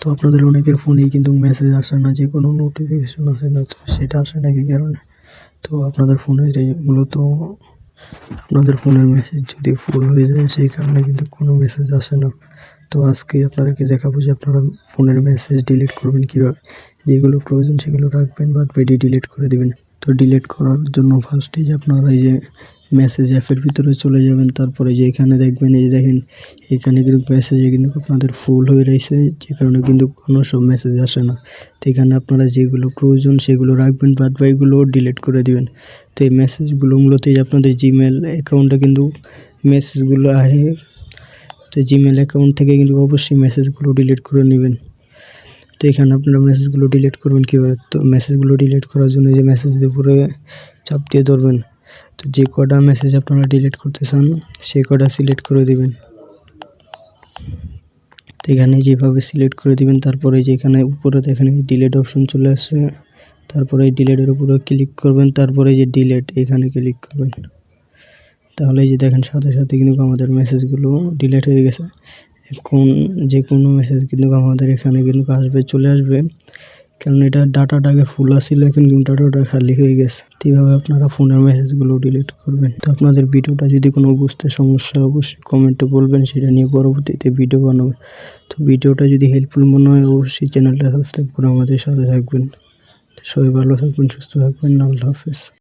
তো আপনাদের অনেকের ফোনেই কিন্তু মেসেজ আসে না, যে কোনো নোটিফিকেশন আসে না, তো সেটা আসে না কি কারণে? তো আপনাদের ফোনে মূলত আপনাদের ফোনের মেসেজ যদি ফুল হয়ে যায়, সেই কারণে কিন্তু কোনো মেসেজ আসে না। তো আজকে আপনাদেরকে দেখাবো যে আপনারা ফোনের মেসেজ ডিলিট করবেন কীভাবে। যেগুলো প্রয়োজন সেগুলো রাখবেন, বাদ বাকি ডিলিট করে দেবেন। তো ডিলিট করার জন্য ফার্স্টে যে আপনারা এই যে মেসেজ অ্যাপের ভিতরে চলে যাবেন। তারপরে যে এখানে দেখবেন, এই দেখেন, এখানে কিন্তু মেসেজে কিন্তু আপনাদের ফুল হয়ে রয়েছে, যে কারণে কিন্তু কোনো সব মেসেজ আসে না। তো এখানে আপনারা যেগুলো প্রয়োজন, সেগুলো রাখবেন, বাদ বাকিগুলো ডিলিট করে দিবেন। তো এই মেসেজগুলো মূলত আপনাদের জিমেল অ্যাকাউন্টে কিন্তু মেসেজগুলো আহে তো জিমেল অ্যাকাউন্ট থেকে কিন্তু অবশ্যই মেসেজগুলো ডিলিট করে নেবেন। তো এখানে আপনারা মেসেজগুলো ডিলিট করবেন কীভাবে? তো মেসেজগুলো ডিলিট করার জন্য যে মেসেজের উপরে চাপ দিয়ে ধরবেন। তো যে কটা মেসেজ আপনারা ডিলিট করতে চান, সেই কটা সিলেক্ট করে দিবেন। তো এখানে যেভাবে সিলেক্ট করে দিবেন, তারপরে যে এখানে উপরে দেখেন ডিলেট অপশন চলে আসে তারপরে এই ডিলেটের উপরে ক্লিক করবেন, তারপরে যে ডিলেট এখানে ক্লিক করবেন। তাহলে যে দেখেন, সাথে সাথে কিন্তু আমাদের মেসেজগুলো ডিলেট হয়ে গেছে। এখন যে কোনো মেসেজ কিন্তু আমাদের এখানে কিন্তু আসবে, চলে আসবে। কারণ এটা ডাটাটাকে ফুল আসছিল এখন ডাটাটা খালি হয়ে গেছে। কীভাবে আপনারা ফোনের মেসেজগুলো ডিলিট করবেন? তো আপনাদের ভিডিওটা যদি কোনো বুঝতে সমস্যা অবশ্যই কমেন্টে বলবেন, সেটা নিয়ে পরবর্তীতে ভিডিও বানাবো। তো ভিডিওটা যদি হেল্পফুল মনে হয়, অবশ্যই চ্যানেলটা সাবস্ক্রাইব করে আমাদের সাথে থাকবেন। সবাই ভালো থাকবেন, সুস্থ থাকবেন, আল্লাহ হাফেজ।